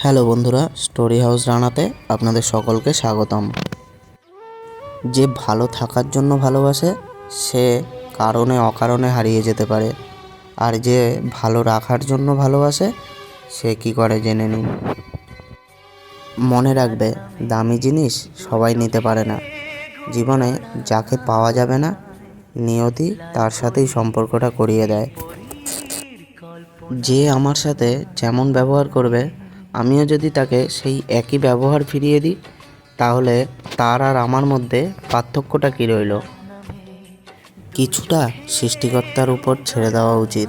Hello বন্ধুরা, story house রানাতে আপনাদের সকলকে স্বাগতম। যে ভালো থাকার জন্য ভালোবাসে, সে কারণে অকারণে হারিয়ে যেতে পারে। আর যে ভালো রাখার জন্য ভালোবাসে, সে কি করে জেনে নিন। মনে রাখবে, দামি জিনিস সবাই নিতে পারে না। জীবনে যাকে পাওয়া যাবে না, নিয়তি তার সাথেই সম্পর্কটা করিয়ে দেয়। যে আমার সাথে যেমন ব্যবহার করবে আমিও যদি তাকে সেই একই ব্যবহার ফিরিয়ে দিই, তাহলে তার আর আমার মধ্যে পার্থক্যটা কী রইল? কিছুটা সৃষ্টিকর্তার উপর ছেড়ে দেওয়া উচিত।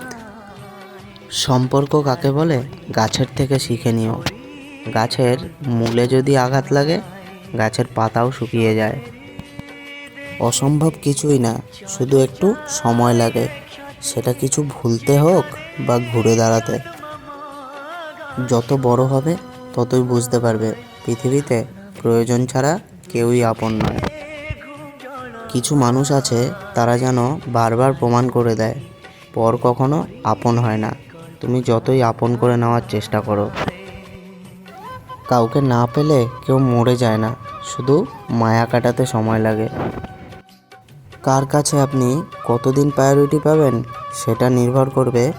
সম্পর্ক কাকে বলে? গাছের থেকে শিখে নিও। গাছের মূলে যদি আঘাত লাগে, গাছের পাতাও শুকিয়ে যায়। অসম্ভব কিছুই না, শুধু একটু সময় লাগে। সেটা কিছু ভুলতে হোক বা ঘুরে দাঁড়াতে। যত বড় হবে, ততই বুঝতে পারবে, পৃথিবীতে প্রয়োজন ছাড়া কেউই আপন নয়। কিছু মানুষ আছে, তারা যেন বারবার প্রমাণ করে দেয়, পর কখনো আপন হয় না। তুমি যতই আপন করে নেওয়ার চেষ্টা করো। কাউকে না পেলে কেউ মরে যায় না, শুধু মায়া কাটাতে সময় লাগে। কার কাছে আপনি কতদিন প্রায়োরিটি পাবেন, সেটা নির্ভর করবে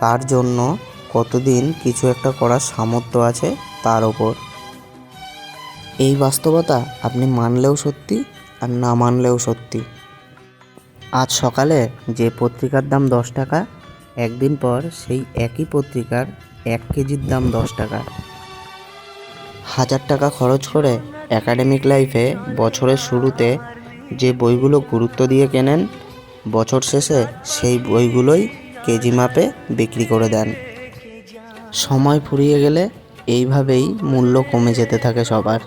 কার জন্য কতদিন কিছু একটা করার সামর্থ্য আছে তার ওপর। এই বাস্তবতা আপনি মানলেও সত্যি আর না মানলেও সত্যি। আজ সকালে যে পত্রিকার দাম দশ টাকা, একদিন পর সেই একই পত্রিকার এক কেজির দাম দশ টাকা। হাজার টাকা খরচ করে একাডেমিক লাইফে বছরের শুরুতে যে বইগুলো গুরুত্ব দিয়ে কেনেন, বছর শেষে সেই বইগুলোই কেজি মাপে বিক্রি করে দেন। সময় ফুরিয়ে গেলে এইভাবেই মূল্য কমে যেতে থাকে সবার,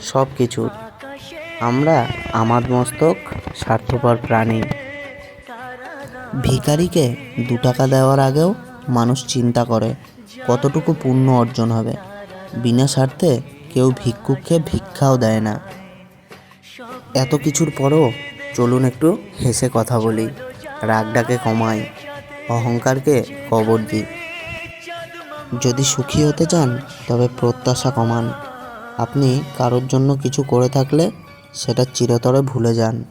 সব কিছুর। আমরা, আমার মস্তক, স্বার্থপর প্রাণী। ভিখারিকে দু টাকা দেওয়ার আগেও মানুষ চিন্তা করে, কতটুকু পুণ্য অর্জন হবে? বিনা স্বার্থে কেউ ভিক্ষুককে ভিক্ষাও দেয় না। এত কিছুর পরও চলুন একটু হেসে কথা বলি। রাগটাকে কমাই, অহংকারকে কবর দিই। যদি সুখী হতে চান, তবে প্রত্যাশা কমান। আপনি কারোর জন্য কিছু করে থাকলে সেটা চিরতরে ভুলে যান।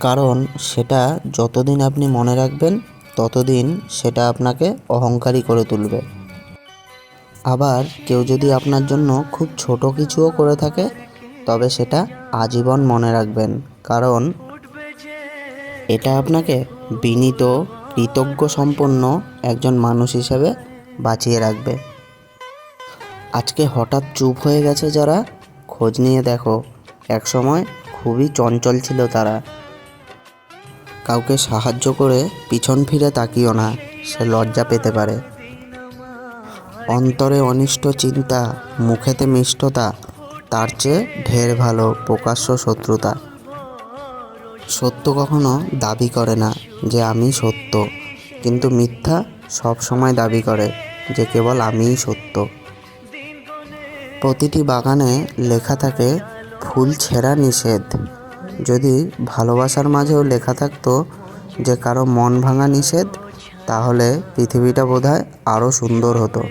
কারণ সেটা যতদিন আপনি মনে রাখবেন, ততদিন সেটা আপনাকে অহংকারী করে তুলবে। আবার কেউ যদি আপনার জন্য খুব ছোট কিছুও করে থাকে, তবে সেটা আজীবন মনে রাখবেন। কারণ এটা আপনাকে বিনীত, কৃতজ্ঞ সম্পন্ন একজন মানুষ হিসেবে বাঁচিয়ে রাখবে। আজকে হঠাৎ চুপ হয়ে গেছে যারা, খোঁজ নিয়ে দেখো, একসময় খুবই চঞ্চল ছিল তারা। কাউকে সাহায্য করে পিছন ফিরে তাকিও না, সে লজ্জা পেতে পারে। অন্তরে অনিষ্ট চিন্তা, মুখেতে মিষ্টতা, তার চেয়ে ঢের ভালো প্রকাশ্য শত্রুতা। সত্য কখনো দাবি করে না যে আমি সত্য, কিন্তু মিথ্যা সব সময় দাবি করে। যে কেবল আমিই সত্য। প্রতিটি বাগানে লেখা থাকে, ফুল ছেঁড়া নিষেধ। যদি ভালোবাসার মাঝেও লেখা থাকতো যে কারও মন ভাঙা নিষেধ, তাহলে পৃথিবীটা বোধহয় আরও সুন্দর হতো।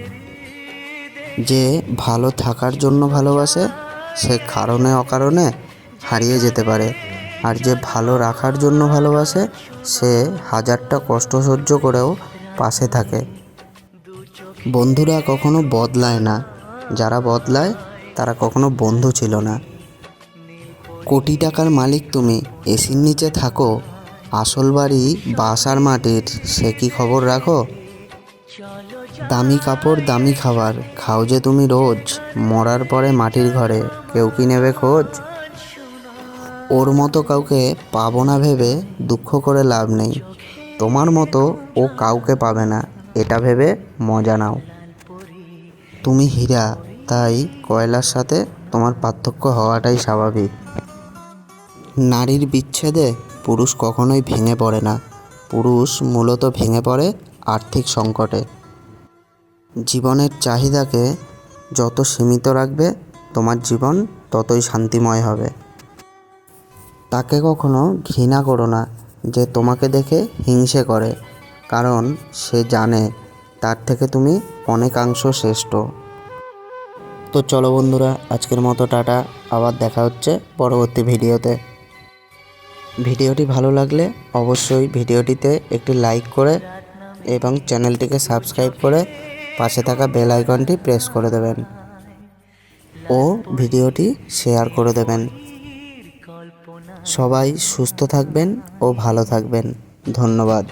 যে ভালো থাকার জন্য ভালোবাসে, সে কারণে অকারণে হারিয়ে যেতে পারে। আর যে ভালো রাখার জন্য ভালোবাসে, সে হাজারটা কষ্ট সহ্য করেও পাশে থাকে। বন্ধুরা কখনো বদলায় না। যারা বদলায়, তারা কখনো বন্ধু ছিল না। কোটি টাকার মালিক তুমি, এসির নিচে থাকো। আসল বাড়ি বাসার মাটির, সে কি খবর রাখো? দামি কাপড়, দামি খাবার, খাও যে তুমি রোজ। মরার পরে মাটির ঘরে কেউ কি নেবে খোঁজ? ওর মতো কাউকে পাবো না ভেবে দুঃখ করে লাভ নেই। তোমার মতো ও কাউকে পাবে না। এটা ভেবে মজা নাও। তুমি হীরা, তাই কয়লার সাথে তোমার পার্থক্য হওয়াটাই স্বাভাবিক। নারীর বিচ্ছেদে পুরুষ কখনোই ভেঙে পড়ে না। পুরুষ মূলত ভেঙে পড়ে আর্থিক সংকটে। জীবনের চাহিদাকে যত সীমিত রাখবে, তোমার জীবন ততই শান্তিময় হবে। তাকে কখনো ঘৃণা করো না যে তোমাকে দেখে হিংসে করে। কারণ সে জানে তার থেকে তুমি অনেকাংশ শ্রেষ্ঠ। তো চলো বন্ধুরা, আজকের মতো টাটা। আবার দেখা হচ্ছে পরবর্তী ভিডিওতে। ভিডিওটি ভালো লাগলে অবশ্যই ভিডিওটিতে একটি লাইক করে এবং চ্যানেলটিকে সাবস্ক্রাইব করে পাশে থাকা বেল আইকনটি প্রেস করে দেবেন ও ভিডিওটি শেয়ার করে দেবেন। সবাই সুস্থ থাকবেন ও ভালো থাকবেন। ধন্যবাদ।